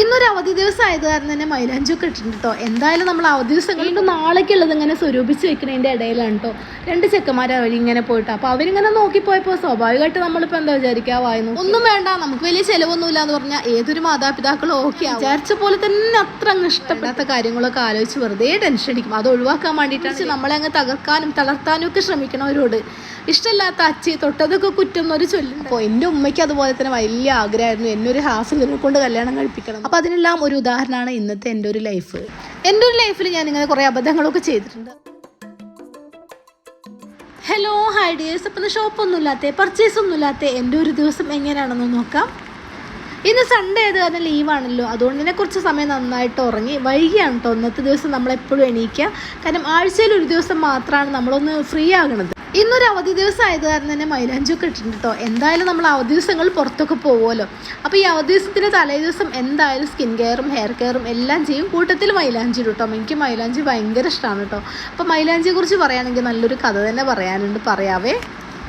ഇന്നൊരു അവധി ദിവസം ആയത് കാരണം തന്നെ മൈലാഞ്ചൊക്കെ ഇട്ടിട്ടുണ്ട്? കേട്ടോ എന്തായാലും നമ്മൾ അവധി ദിവസം വീണ്ടും നാളേക്കുള്ളത് ഇങ്ങനെ സ്വരൂപിച്ച് വെക്കുന്നതിന്റെ ഇടയിലാണ് കേട്ടോ രണ്ട് ചെക്കന്മാരെ വഴി ഇങ്ങനെ പോയിട്ട്. അപ്പോൾ അവരിങ്ങനെ നോക്കിപ്പോയപ്പോൾ സ്വാഭാവികമായിട്ട് നമ്മളിപ്പോൾ എന്താ വിചാരിക്കാവായിരുന്നു ഒന്നും വേണ്ട. നമുക്ക് വലിയ ചിലവൊന്നുമില്ല എന്ന് പറഞ്ഞാൽ ഏതൊരു മാതാപിതാക്കളും ഓക്കെ വിചാരിച്ച പോലെ തന്നെ അത്ര അങ്ങ് ഇഷ്ടപ്പെടാത്ത കാര്യങ്ങളൊക്കെ ആലോചിച്ച് വെറുതെ ടെൻഷൻ അടിക്കും. അത് ഒഴിവാക്കാൻ വേണ്ടിയിട്ട് നമ്മളെ അങ്ങ് തകർക്കാനും തളർത്താനും ഒക്കെ ശ്രമിക്കണവരോട്. ഇഷ്ടമില്ലാത്ത അച്ചി തൊട്ടതൊക്കെ കുറ്റം എന്നൊരു ചൊല്ലുണ്ട് അപ്പോൾ എന്റെ ഉമ്മയ്ക്ക് അതുപോലെ തന്നെ വലിയ ആഗ്രഹമായിരുന്നു. എന്നൊരു ഹാഫിലിനെ കൊണ്ട് കല്യാണം കഴിപ്പിക്കണം അപ്പോൾ അതിനെല്ലാം ഒരു ഉദാഹരണമാണ് ഇന്നത്തെ എന്റെ ഒരു ലൈഫ് എന്റെ ഒരു ലൈഫിൽ ഞാൻ ഇങ്ങനെ കുറേ അബദ്ധങ്ങളൊക്കെ ചെയ്തിട്ടുണ്ട്. ഹലോ ഹൈ ഡിയേഴ്സ് അപ്പം ഷോപ്പൊന്നും ഇല്ലാത്ത പർച്ചേസ് ഒന്നും ഇല്ലാത്ത എന്റെ ഒരു ദിവസം എങ്ങനെയാണെന്ന് നോക്കാം. ഇന്ന് സൺഡേ ആയത് കാരണം ലീവാണല്ലോ അതുകൊണ്ട് തന്നെ കുറച്ച് സമയം നന്നായിട്ട് ഉറങ്ങി വൈകിയാണ് കേട്ടോ ഇന്നത്തെ ദിവസം നമ്മളെപ്പോഴും എണീക്കുക കാരണം ആഴ്ചയിൽ ഒരു ദിവസം മാത്രമാണ് നമ്മളൊന്ന് ഫ്രീ ആകണത്. ഇന്നൊരു അവധി ദിവസം ആയത് കാരണം തന്നെ മൈലാഞ്ചൊക്കെ ഇട്ടിട്ടുണ്ട് കേട്ടോ എന്തായാലും നമ്മൾ അവധി ദിവസങ്ങൾ പുറത്തൊക്കെ പോകുമല്ലോ അപ്പോൾ ഈ അവധി ദിവസത്തിന്റെ തലേ ദിവസം എന്തായാലും സ്കിൻ കെയറും ഹെയർ കെയറും എല്ലാം ചെയ്യും. കൂട്ടത്തിൽ മൈലാഞ്ചി ഇടും കേട്ടോ എനിക്ക് മൈലാഞ്ചി ഭയങ്കര ഇഷ്ടമാണ് കേട്ടോ അപ്പോൾ മൈലാഞ്ചിയെക്കുറിച്ച് പറയുകയാണെങ്കിൽ നല്ലൊരു കഥ തന്നെ പറയാനുണ്ട്. പറയാവേ.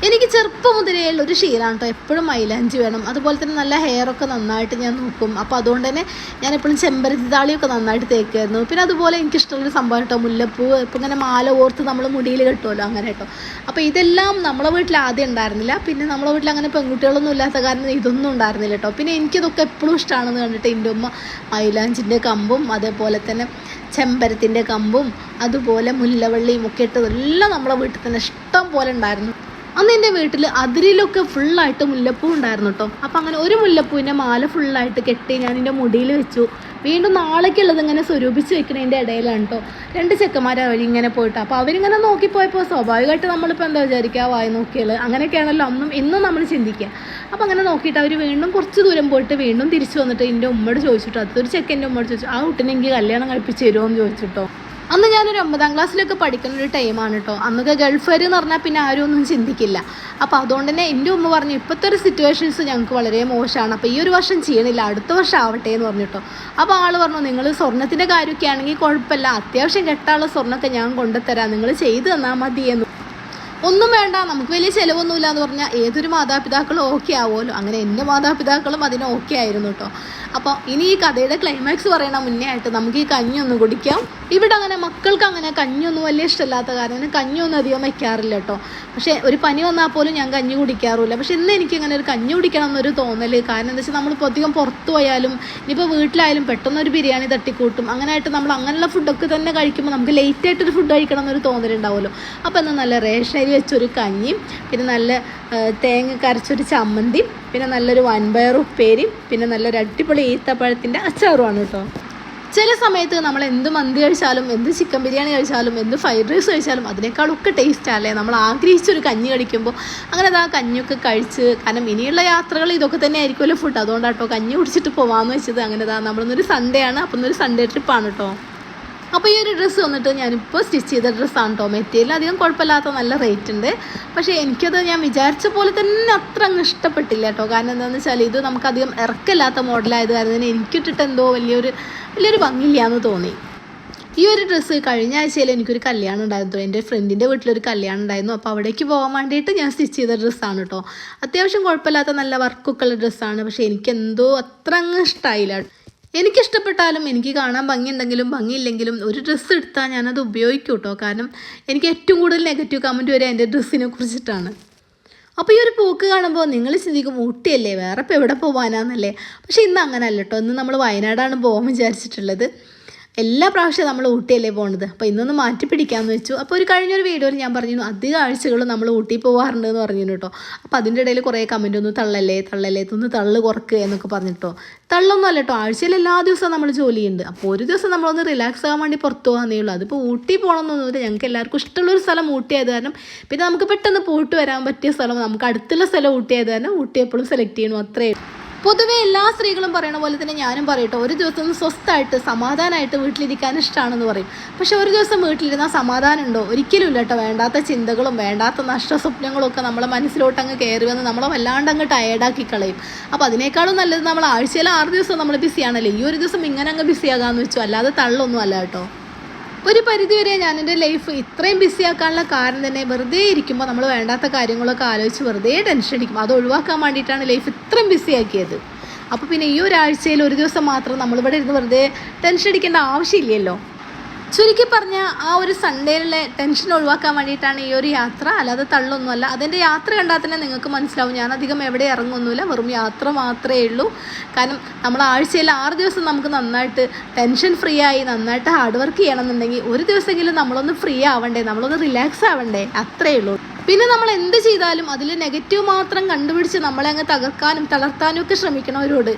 എനിക്ക് ചെറുപ്പം മുതലേ ഒരു ശീലമാണ് കേട്ടോ. എപ്പോഴും മൈലാഞ്ചി വേണം. അതുപോലെ തന്നെ നല്ല ഹെയർ ഒക്കെ നന്നായിട്ട് ഞാൻ നോക്കും. അപ്പോൾ അതുകൊണ്ട് തന്നെ ഞാൻ എപ്പോഴും ചെമ്പരത്തി താളിയൊക്കെ നന്നായിട്ട് തേക്കുമായിരുന്നു. പിന്നെ അതുപോലെ എനിക്കിഷ്ടമുള്ളൊരു സംഭവം കേട്ടോ മുല്ലപ്പൂ. ഇപ്പം ഇങ്ങനെ മാല ഓർത്ത് നമ്മൾ മുടിയിൽ കെട്ടുമല്ലോ അങ്ങനെ കേട്ടോ. അപ്പോൾ ഇതെല്ലാം നമ്മളെ വീട്ടിൽ ആദ്യം ഉണ്ടായിരുന്നില്ല. പിന്നെ നമ്മളെ വീട്ടിൽ അങ്ങനെ പെൺകുട്ടികളൊന്നും ഇല്ലാത്ത കാരണം ഇതൊന്നും ഉണ്ടായിരുന്നില്ല കേട്ടോ. പിന്നെ എനിക്കിതൊക്കെ എപ്പോഴും ഇഷ്ടമാണെന്ന് കണ്ടിട്ട് എന്റെ ഉമ്മ മൈലാഞ്ചിന്റെ കമ്പും അതേപോലെ തന്നെ ചെമ്പരത്തിന്റെ കമ്പും അതുപോലെ മുല്ലവള്ളിയും ഒക്കെ ഇട്ടതെല്ലാം നമ്മളെ വീട്ടിൽ തന്നെ ഇഷ്ടം പോലെ ഉണ്ടായിരുന്നു. അന്ന് എന്റെ വീട്ടിൽ അതിരിലൊക്കെ ഫുള്ളായിട്ട് മുല്ലപ്പൂ ഉണ്ടായിരുന്നു കേട്ടോ അപ്പം അങ്ങനെ ഒരു മുല്ലപ്പൂവിന്റെ മാല ഫുള്ളായിട്ട് കെട്ടി ഞാൻ എന്റെ മുടിയിൽ വെച്ചു. വീണ്ടും നാളേക്കുള്ളത് ഇങ്ങനെ സ്വരൂപിച്ച് വെക്കുന്നതിന്റെ ഇടയിലാണ് കേട്ടോ രണ്ട് ചെക്കന്മാരെ വഴി ഇങ്ങനെ പോയിട്ട്. അപ്പോൾ അവരിങ്ങനെ നോക്കിപ്പോയപ്പോൾ സ്വാഭാവികമായിട്ട് നമ്മളിപ്പോൾ എന്താ വിചാരിക്കുക വായി നോക്കിയാൽ അങ്ങനെയൊക്കെയാണല്ലോ അന്നും ഇന്നും നമ്മൾ ചിന്തിക്കുക അപ്പോൾ അങ്ങനെ നോക്കിയിട്ട് അവർ വീണ്ടും കുറച്ച് ദൂരം പോയിട്ട് വീണ്ടും തിരിച്ചു വന്നിട്ട് എന്റെ ഉമ്മയോട് ചോദിച്ചിട്ടോ. അതൊരു ചെക്കന്റെ ഉമ്മയോട് ചോദിച്ചു ആ കുട്ടിനെ എനിക്ക് കല്യാണം കഴിപ്പിച്ച് തരുമോ എന്ന് ചോദിച്ചിട്ടോ അന്ന് ഞാനൊരു ഒമ്പതാം ക്ലാസ്സിലൊക്കെ പഠിക്കുന്ന ഒരു ടൈമാണ് കേട്ടോ അന്നൊക്കെ ഗൾഫുകാർ എന്ന് പറഞ്ഞാൽ പിന്നെ ആരും ഒന്നും ചിന്തിക്കില്ല. അപ്പോൾ അതുകൊണ്ട് തന്നെ എന്റെ ഉമ്മ പറഞ്ഞു ഇപ്പോഴത്തെ ഒരു സിറ്റുവേഷൻസ് ഞങ്ങൾക്ക് വളരെ മോശമാണ് അപ്പോൾ ഈ ഒരു വർഷം ചെയ്യണില്ല. അടുത്ത വർഷം ആവട്ടെ എന്ന് പറഞ്ഞു കേട്ടോ അപ്പോൾ ആൾ പറഞ്ഞു നിങ്ങൾ സ്വർണത്തിന്റെ കാര്യമൊക്കെ ആണെങ്കിൽ കുഴപ്പമില്ല. അത്യാവശ്യം കെട്ടാനുള്ള സ്വർണമൊക്കെ ഞാൻ കൊണ്ടുതരാം നിങ്ങൾ ചെയ്തു തന്നാൽ മതി എന്ന് ഒന്നും വേണ്ട നമുക്ക് വലിയ ചിലവൊന്നുമില്ല എന്ന് പറഞ്ഞാൽ ഏതൊരു മാതാപിതാക്കളും ഓക്കെ ആവുമല്ലോ. അങ്ങനെ എന്റെ മാതാപിതാക്കളും അതിന് ഓക്കെ ആയിരുന്നു കേട്ടോ അപ്പോൾ ഇനി ഈ കഥയുടെ ക്ലൈമാക്സ് പറയണ മുന്നേ ആയിട്ട് നമുക്ക് ഈ കഞ്ഞി ഒന്ന് കുടിക്കാം. ഇവിടെ അങ്ങനെ മക്കൾക്ക് അങ്ങനെ കഞ്ഞിയൊന്നും വലിയ ഇഷ്ടമില്ലാത്ത കാരണം കഞ്ഞൊന്നും അധികം വയ്ക്കാറില്ല കേട്ടോ പക്ഷേ ഒരു പനി വന്നാൽ പോലും ഞാൻ കഞ്ഞി കുടിക്കാറില്ല പക്ഷെ ഇന്ന് എനിക്ക് ഇങ്ങനെ ഒരു കഞ്ഞി കുടിക്കണം എന്നൊരു തോന്നൽ കാരണം എന്താ വെച്ചാൽ നമ്മളിപ്പോൾ അധികം പുറത്തു പോയാലും ഇനിയിപ്പോൾ വീട്ടിലായാലും പെട്ടെന്ന് ഒരു ബിരിയാണി തട്ടിക്കൂട്ടും. അങ്ങനെ ആയിട്ട് നമ്മൾ അങ്ങനെയുള്ള ഫുഡൊക്കെ തന്നെ കഴിക്കുമ്പോൾ നമുക്ക് ലേറ്റ് ആയിട്ടൊരു ഫുഡ് കഴിക്കണം എന്നൊരു തോന്നലുണ്ടാവുമല്ലോ. അപ്പോൾ എന്നാൽ നല്ല റേഷൻ അരി വെച്ചൊരു കഞ്ഞിയും പിന്നെ നല്ല തേങ്ങ കരച്ചൊരു ചമ്മന്തിയും പിന്നെ നല്ലൊരു വൻപയർ ഉപ്പേരിയും പിന്നെ നല്ലൊരു അടിപൊളി ഈത്തപ്പഴത്തിന്റെ അച്ചാറുമാണ് കേട്ടോ. ചില സമയത്ത് നമ്മൾ എന്ത് മന്തി കഴിച്ചാലും എന്ത് ചിക്കൻ ബിരിയാണി കഴിച്ചാലും എന്ത് ഫ്രൈഡ് റൈസ് കഴിച്ചാലും അതിനേക്കാളൊക്കെ ടേസ്റ്റ് അല്ലേ? നമ്മൾ ആഗ്രഹിച്ചൊരു കഞ്ഞി കഴിക്കുമ്പോൾ അങ്ങനെ അത് ആ കഞ്ഞൊക്കെ കഴിച്ച് കാരണം ഇനിയുള്ള യാത്രകൾ ഇതൊക്കെ തന്നെ ആയിരിക്കുമല്ലോ ഫുഡ് അതുകൊണ്ടാട്ടോ കഞ്ഞി കുടിച്ചിട്ട് പോകാമെന്ന് വെച്ചത്. അങ്ങനെ അതാ നമ്മളൊന്നൊരു സൺഡേ ആണ്. അപ്പം ഇന്നൊരു സൺഡേ ട്രിപ്പാണ് കേട്ടോ. അപ്പോൾ ഈ ഒരു ഡ്രസ്സ് വന്നിട്ട് ഞാനിപ്പോൾ സ്റ്റിച്ച് ചെയ്ത ഡ്രസ്സാണ് കേട്ടോ മെറ്റീരിയൽ അധികം കുഴപ്പമില്ലാത്ത നല്ല റേറ്റ് ഉണ്ട്. പക്ഷേ എനിക്കത് ഞാൻ വിചാരിച്ച പോലെ തന്നെ അത്ര അങ്ങ് ഇഷ്ടപ്പെട്ടില്ല കേട്ടോ കാരണം എന്താണെന്ന് വെച്ചാൽ ഇത് നമുക്കധികം ഇറക്കമില്ലാത്ത മോഡലായത് കാരണം എനിക്കിട്ടിട്ട് എന്തോ വലിയൊരു വലിയൊരു ഭംഗിയില്ല എന്ന് തോന്നി. ഈ ഒരു ഡ്രസ്സ് കഴിഞ്ഞ ആഴ്ചയിൽ എനിക്കൊരു കല്യാണം ഉണ്ടായിരുന്നു. എന്റെ ഫ്രണ്ടിന്റെ വീട്ടിലൊരു കല്യാണം ഉണ്ടായിരുന്നു. അപ്പോൾ അവിടേക്ക് പോകാൻ വേണ്ടിയിട്ട് ഞാൻ സ്റ്റിച്ച് ചെയ്ത ഡ്രസ്സാണ് കേട്ടോ അത്യാവശ്യം കുഴപ്പമില്ലാത്ത നല്ല വർക്കൊക്കെ ഉള്ള ഡ്രസ്സാണ് പക്ഷേ എനിക്കെന്തോ അത്ര അങ്ങ് ഇഷ്ടമായില്ല എനിക്കിഷ്ടപ്പെട്ടാലും എനിക്ക് കാണാൻ ഭംഗിയുണ്ടെങ്കിലും ഭംഗിയില്ലെങ്കിലും ഒരു ഡ്രസ്സ് എടുത്താൽ ഞാനത് ഉപയോഗിക്കും കേട്ടോ കാരണം എനിക്ക് ഏറ്റവും കൂടുതൽ നെഗറ്റീവ് കമന്റ് വരെ എന്റെ ഡ്രസ്സിനെ കുറിച്ചിട്ടാണ്. അപ്പോൾ ഈ ഒരു പോക്ക് കാണുമ്പോൾ നിങ്ങൾ ചിന്തിക്കും ഊട്ടിയല്ലേ വേറെ ഇപ്പോൾ എവിടെ പോകാനാന്നല്ലേ പക്ഷേ ഇന്ന് അങ്ങനല്ല കേട്ടോ ഇന്ന് നമ്മൾ വയനാടാണ് പോകാൻ വിചാരിച്ചിട്ടുള്ളത്. എല്ലാ പ്രാവശ്യവും നമ്മൾ ഊട്ടിയല്ലേ പോകുന്നത് അപ്പോൾ ഇന്നൊന്ന് മാറ്റി പിടിക്കാമെന്ന് വെച്ചു. അപ്പോൾ ഒരു കഴിഞ്ഞൊരു വീഡിയോയിൽ ഞാൻ പറഞ്ഞു അധിക ആഴ്ചകളും നമ്മൾ ഊട്ടി പോകാറുണ്ട് എന്ന് പറഞ്ഞു കേട്ടോ. അപ്പോൾ അതിന്റെ ഇടയിൽ കുറേ കമന്റ് ഒന്ന് തള്ളല്ലേ തള്ളല്ലേ ഇതൊന്ന് തള്ളു കുറക്ക് എന്നൊക്കെ പറഞ്ഞിട്ടോ. തള്ളൊന്നും അല്ല കേട്ടോ ആഴ്ചയിൽ എല്ലാ ദിവസവും നമ്മൾ ജോലിയുണ്ട്. അപ്പോൾ ഒരു ദിവസം നമ്മളൊന്ന് റിലാക്സ് ആകാൻ വേണ്ടി പുറത്തു പോകാന്നേ ഉള്ളൂ. അതിപ്പോൾ ഊട്ടി പോകണമെന്നൊന്നുമില്ല ഞങ്ങൾക്ക് എല്ലാവർക്കും ഇഷ്ടമുള്ളൊരു സ്ഥലം ഊട്ടി ആയത് കാരണം പിന്നെ നമുക്ക് പെട്ടെന്ന് പോയിട്ട് വരാൻ പറ്റിയ സ്ഥലം നമുക്ക് അടുത്തുള്ള സ്ഥലം ഊട്ടി ആയത് കാരണം ഊട്ടി എപ്പോഴും സെലക്ട് ചെയ്യണം അത്രേ പൊതുവെ എല്ലാ സ്ത്രീകളും പറയണ പോലെ തന്നെ ഞാനും പറയട്ടെ. ഒരു ദിവസം ഒന്ന് സ്വസ്ഥമായിട്ട് സമാധാനമായിട്ട് വീട്ടിലിരിക്കാൻ ഇഷ്ടമാണെന്ന് പറയും. പക്ഷെ ഒരു ദിവസം വീട്ടിലിരുന്നാൽ സമാധാനം ഉണ്ടോ? ഒരിക്കലും ഇല്ല കേട്ടോ. വേണ്ടാത്ത ചിന്തകളും വേണ്ടാത്ത നഷ്ടസ്വപ്നങ്ങളും ഒക്കെ നമ്മളെ മനസ്സിലോട്ട് അങ്ങ് കയറി വന്ന് നമ്മളെ വല്ലാണ്ട് അങ്ങ് ടയേർഡാക്കി കളയും. അപ്പോൾ അതിനേക്കാളും നല്ലത് നമ്മൾ ആഴ്ചയിൽ ആറ് ദിവസം നമ്മൾ ബിസി ആണല്ലോ. ഈ ഒരു ദിവസം ഇങ്ങനെ അങ്ങ് ബിസിയാകാമെന്ന് വെച്ചു? അല്ലാതെ തള്ളൊന്നും അല്ല കേട്ടോ. ഒരു പരിധിവരെ ഞാൻ എന്റെ ലൈഫ് ഇത്രയും ബിസി ആക്കാനുള്ള കാരണം തന്നെ വെറുതെ ഇരിക്കുമ്പോൾ നമ്മൾ വേണ്ടാത്ത കാര്യങ്ങളൊക്കെ ആലോചിച്ച് വെറുതെ ടെൻഷൻ അടിക്കും. അത് ഒഴിവാക്കാൻ വേണ്ടിയിട്ടാണ് ലൈഫ് ഇത്രയും ബിസി ആക്കിയത്. അപ്പോൾ പിന്നെ ഈ ഒരാഴ്ചയിൽ ഒരു ദിവസം മാത്രം നമ്മളിവിടെ ഇരുന്ന് വെറുതെ ടെൻഷൻ അടിക്കേണ്ട ആവശ്യമില്ലല്ലോ. ചുരുക്കി പറഞ്ഞ ആ ഒരു സൺഡേയിലെ ടെൻഷൻ ഒഴിവാക്കാൻ വേണ്ടിയിട്ടാണ് ഈ ഒരു യാത്ര. അല്ലാതെ തള്ളൊന്നുമല്ല. അതിന്റെ യാത്ര കണ്ടാൽ തന്നെ നിങ്ങൾക്ക് മനസ്സിലാവും. ഞാൻ അധികം എവിടെ ഇറങ്ങുന്നില്ല വെറും യാത്ര മാത്രമേ ഉള്ളൂ. കാരണം നമ്മൾ ആഴ്ചയിൽ ആറ് ദിവസം നമുക്ക് നന്നായിട്ട് ടെൻഷൻ ഫ്രീ ആയി നന്നായിട്ട് ഹാർഡ് വർക്ക് ചെയ്യണമെന്നുണ്ടെങ്കിൽ ഒരു ദിവസമെങ്കിലും നമ്മളൊന്ന് ഫ്രീ ആവണ്ടേ? നമ്മളൊന്ന് റിലാക്സ് ആവണ്ടേ? അത്രയേ ഉള്ളൂ. പിന്നെ നമ്മൾ എന്ത് ചെയ്താലും അതിൽ നെഗറ്റീവ് മാത്രം കണ്ടുപിടിച്ച് നമ്മളെ അങ്ങ് തകർക്കാനും തളർത്താനും ഒക്കെ ശ്രമിക്കണവരോട്.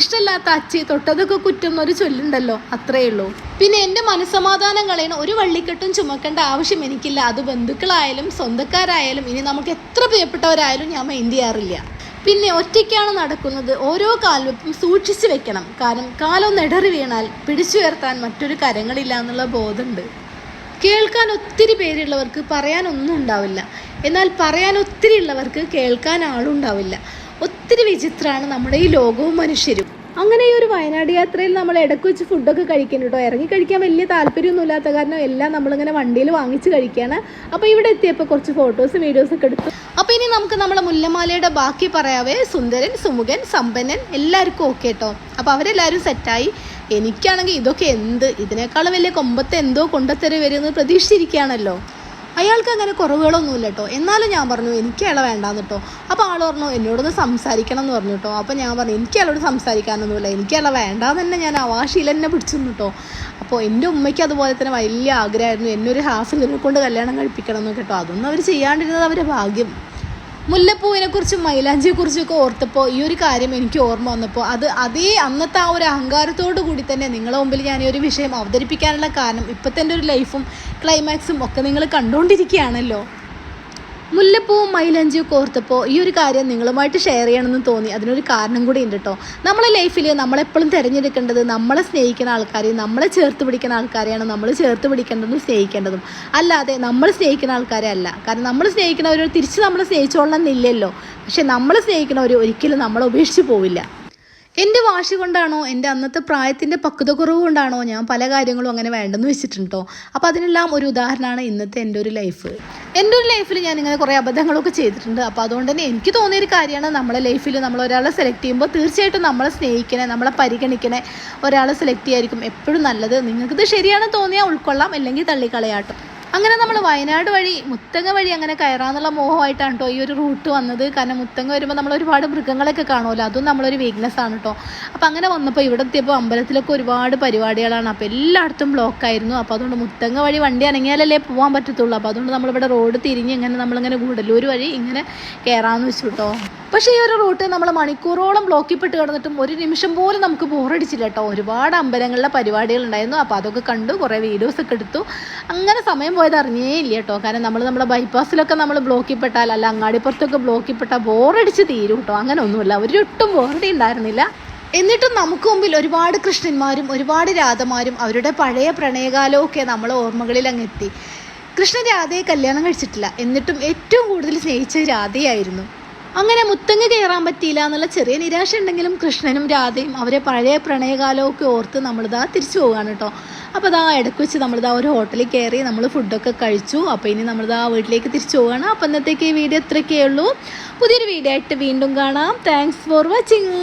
ഇഷ്ടമില്ലാത്ത അച്ചി തൊട്ടതൊക്കെ കുറ്റം എന്നൊരു ചൊല്ലുണ്ടല്ലോ അത്രയേ ഉള്ളൂ. പിന്നെ എന്റെ മനസ്സമാധാനം കളയണ ഒരു വള്ളിക്കെട്ടും ചുമക്കേണ്ട ആവശ്യം എനിക്കില്ല. അത് ബന്ധുക്കളായാലും സ്വന്തക്കാരായാലും ഇനി നമുക്ക് എത്ര പ്രിയപ്പെട്ടവരായാലും ഞാൻ മൈൻഡ് ചെയ്യാറില്ല. പിന്നെ ഒറ്റയ്ക്കാണ് നടക്കുന്നത്. ഓരോ കാൽവെപ്പും സൂക്ഷിച്ചു വെക്കണം. കാരണം കാലം നെടറി വീണാൽ പിടിച്ചുയർത്താൻ മറ്റൊരു കരങ്ങളില്ല എന്നുള്ള ബോധമുണ്ട്. കേൾക്കാൻ ഒത്തിരി പേരുള്ളവർക്ക് പറയാനൊന്നും ഉണ്ടാവില്ല. എന്നാൽ പറയാൻ ഒത്തിരി ഉള്ളവർക്ക് കേൾക്കാൻ ആളുണ്ടാവില്ല. ഒത്തിരി വിചിത്രമാണ് നമ്മുടെ ഈ ലോകവും മനുഷ്യരും. അങ്ങനെ ഈ ഒരു വയനാട് യാത്രയിൽ നമ്മൾ ഇടയ്ക്ക് വെച്ച് ഫുഡൊക്കെ കഴിക്കുന്നു കേട്ടോ. ഇറങ്ങി കഴിക്കാൻ വലിയ താല്പര്യമൊന്നും ഇല്ലാത്ത കാരണം എല്ലാം നമ്മളിങ്ങനെ വണ്ടിയിൽ വാങ്ങിച്ച് കഴിക്കുകയാണ്. അപ്പോൾ ഇവിടെ എത്തിയപ്പോൾ കുറച്ച് ഫോട്ടോസ് വീഡിയോസ് ഒക്കെ എടുത്തു. അപ്പോൾ ഇനി നമുക്ക് നമ്മുടെ മുല്ലമാലയുടെ ബാക്കി പറയാവേ. സുന്ദരൻ സുമുഖൻ സമ്പന്നൻ എല്ലാവർക്കും ഓക്കെ കേട്ടോ. അപ്പോൾ അവരെല്ലാവരും സെറ്റായി എനിക്കാണെങ്കിൽ ഇതൊക്കെ എന്ത്? ഇതിനേക്കാളും വലിയ കൊമ്പത്തെ എന്തോ കൊണ്ടത്തര വരുമെന്ന് പ്രതീക്ഷിച്ചിരിക്കുകയാണല്ലോ. അയാൾക്ക് അങ്ങനെ കുറവുകളൊന്നുമില്ല കേട്ടോ എന്നാലും ഞാൻ പറഞ്ഞു എനിക്ക് അയാളെ വേണ്ടാന്ന് കേട്ടോ അപ്പോൾ ആൾ പറഞ്ഞു എന്നോടൊന്ന് സംസാരിക്കണം എന്ന് പറഞ്ഞു കേട്ടോ അപ്പോൾ ഞാൻ പറഞ്ഞു എനിക്ക് അയാളോട് സംസാരിക്കാനൊന്നുമില്ല. എനിക്ക് അയാളെ വേണ്ടാന്ന് തന്നെ ഞാൻ അവാശിയിൽ തന്നെ പിടിച്ചു കേട്ടോ അപ്പോൾ എന്റെ ഉമ്മയ്ക്ക് അതുപോലെ തന്നെ വലിയ ആഗ്രഹമായിരുന്നു എന്നൊരു ഹാഫിലിനെ കൊണ്ട് കല്യാണം കഴിപ്പിക്കണം എന്ന് കേട്ടോ അതൊന്നും അവർ ചെയ്യാണ്ടിരുന്നത് അവരുടെ ഭാഗ്യം. മുല്ലപ്പൂവിനെ കുറിച്ചും മൈലാഞ്ചിയെ കുറിച്ചും ഒക്കെ ഓർത്തപ്പോൾ ഈ ഒരു കാര്യം എനിക്ക് ഓർമ്മ വന്നപ്പോൾ അത് അതേ അന്നത്തെ ആ ഒരു അഹങ്കാരത്തോടു കൂടി തന്നെ നിങ്ങളുടെ മുമ്പിൽ ഞാൻ ഈ ഒരു വിഷയം അവതരിപ്പിക്കാനുള്ള കാരണം ഇപ്പോഴത്തെ എന്റെ ഒരു ലൈഫും ക്ലൈമാക്സും ഒക്കെ നിങ്ങൾ കണ്ടുകൊണ്ടിരിക്കുകയാണല്ലോ മുല്ലപ്പൂവും മൈലഞ്ചിയും കോർത്തപ്പോൾ ഈ ഒരു കാര്യം നിങ്ങളുമായിട്ട് ഷെയർ ചെയ്യണമെന്ന് തോന്നി. അതിനൊരു കാരണം കൂടി ഉണ്ട് കേട്ടോ നമ്മളെ ലൈഫിൽ നമ്മളെപ്പോഴും തിരഞ്ഞെടുക്കേണ്ടത് നമ്മളെ സ്നേഹിക്കുന്ന ആൾക്കാരെയും നമ്മളെ ചേർത്ത് പിടിക്കുന്ന ആൾക്കാരെയാണ് നമ്മൾ ചേർത്ത് പിടിക്കേണ്ടതും സ്നേഹിക്കേണ്ടതും. അല്ലാതെ നമ്മൾ സ്നേഹിക്കുന്ന ആൾക്കാരെ അല്ല. കാരണം നമ്മൾ സ്നേഹിക്കുന്നവർ തിരിച്ച് നമ്മളെ സ്നേഹിച്ചോളണം എന്നില്ലല്ലോ. പക്ഷെ നമ്മൾ സ്നേഹിക്കുന്നവർ ഒരിക്കലും നമ്മളെ ഉപേക്ഷിച്ച് പോവില്ല. എന്റെ വാശി കൊണ്ടാണോ എന്റെ അന്നത്തെ പ്രായത്തിന്റെ പക്വത കുറവ് കൊണ്ടാണോ ഞാൻ പല കാര്യങ്ങളും അങ്ങനെ വേണ്ടെന്ന് വെച്ചിട്ടുണ്ടോ അപ്പോൾ അതിനെല്ലാം ഒരു ഉദാഹരണമാണ് ഇന്നത്തെ എന്റെ ഒരു ലൈഫ് എന്റെ ഒരു ലൈഫിൽ ഞാൻ ഇങ്ങനെ കുറേ അബദ്ധങ്ങളൊക്കെ ചെയ്തിട്ടുണ്ട്. അപ്പോൾ അതുകൊണ്ട് തന്നെ എനിക്ക് തോന്നിയൊരു കാര്യമാണ് നമ്മളെ ലൈഫിൽ നമ്മൾ ഒരാളെ സെലക്ട് ചെയ്യുമ്പോൾ തീർച്ചയായിട്ടും നമ്മളെ സ്നേഹിക്കണേ നമ്മളെ പരിഗണിക്കണേ ഒരാളെ സെലക്ട് ചെയ്യായിരിക്കും എപ്പോഴും നല്ലത്. നിങ്ങൾക്കിത് ശരിയാണെന്ന് തോന്നിയാൽ ഉൾക്കൊള്ളാം അല്ലെങ്കിൽ തള്ളിക്കളയാട്ടോ. അങ്ങനെ നമ്മൾ വയനാട് വഴി മുത്തങ്ങ വഴി അങ്ങനെ കയറാന്നുള്ള മോഹമായിട്ടാണ് കേട്ടോ ഈ ഒരു റൂട്ട് വന്നത്. കാരണം മുത്തങ്ങ വരുമ്പോൾ നമ്മൾ ഒരുപാട് മൃഗങ്ങളൊക്കെ കാണുമല്ലോ. അതും നമ്മളൊരു വീക്ക്നെസ് ആണ് കേട്ടോ അപ്പോൾ അങ്ങനെ വന്നപ്പോൾ ഇവിടെ എത്തിയപ്പോൾ അമ്പലത്തിലൊക്കെ ഒരുപാട് പരിപാടികളാണ്. അപ്പോൾ എല്ലായിടത്തും ബ്ലോക്ക് ആയിരുന്നു. അപ്പോൾ അതുകൊണ്ട് മുത്തങ്ങ വഴി വണ്ടി അനങ്ങിയാലല്ലേ പോകാൻ പറ്റത്തുള്ളൂ. അപ്പോൾ അതുകൊണ്ട് നമ്മളിവിടെ റോഡ് തിരിഞ്ഞ് ഇങ്ങനെ നമ്മളിങ്ങനെ ഗൂഡല്ലൂർ വഴി ഇങ്ങനെ കയറാമെന്ന് വെച്ചു കേട്ടോ പക്ഷേ ഈ ഒരു റൂട്ട് നമ്മൾ മണിക്കൂറോളം ബ്ലോക്കിപ്പെട്ട് കിടന്നിട്ടും ഒരു നിമിഷം പോലും നമുക്ക് ബോറടിച്ചില്ല കേട്ടോ. ഒരുപാട് അമ്പലങ്ങളിലെ പരിപാടികൾ ഉണ്ടായിരുന്നു അപ്പോൾ അതൊക്കെ കണ്ടു കുറേ വീഡിയോസ് ഒക്കെ എടുത്തു. അങ്ങനെ സമയം പോയത് അറിഞ്ഞേ ഇല്ല കേട്ടോ. കാരണം നമ്മൾ നമ്മുടെ ബൈപ്പാസിലൊക്കെ നമ്മൾ ബ്ലോക്കിൽ പെട്ടാൽ അല്ല അങ്ങാടിപ്പുറത്തൊക്കെ ബ്ലോക്കിൽ പെട്ടാൽ ബോറടിച്ച് തീരും കേട്ടോ. അങ്ങനെ ഒന്നുമില്ല ഒരിട്ടും ബോറടി ഉണ്ടായിരുന്നില്ല. എന്നിട്ടും നമുക്ക് മുമ്പിൽ ഒരുപാട് കൃഷ്ണന്മാരും ഒരുപാട് രാധമാരും അവരുടെ പഴയ പ്രണയകാലവും ഒക്കെ നമ്മളെ ഓർമ്മകളിൽ അങ്ങ് എത്തി കൃഷ്ണൻ രാധയെ കല്യാണം കഴിച്ചിട്ടില്ല. എന്നിട്ടും ഏറ്റവും കൂടുതൽ സ്നേഹിച്ച രാധയായിരുന്നു. അങ്ങനെ മുത്തങ്ങ് കയറാൻ പറ്റിയില്ല എന്നുള്ള ചെറിയ നിരാശ ഉണ്ടെങ്കിലും കൃഷ്ണനും രാധയും അവരെ പഴയ പ്രണയകാലമൊക്കെ ഓർത്ത് നമ്മളിതാ തിരിച്ചു പോവുകയാണ് കേട്ടോ അപ്പോൾ ഇതാ ഇടയ്ക്ക് വെച്ച് നമ്മളിതാ ഒരു ഹോട്ടലിൽ കയറി നമ്മൾ ഫുഡൊക്കെ കഴിച്ചു. അപ്പോൾ ഇനി നമ്മളിതാ വീട്ടിലേക്ക് തിരിച്ചു പോവുകയാണ്. അപ്പോൾ ഇന്നത്തേക്ക് ഈ വീഡിയോ ഇത്രയൊക്കെയുള്ളൂ പുതിയൊരു വീഡിയോ ആയിട്ട് വീണ്ടും കാണാം. Thanks for watching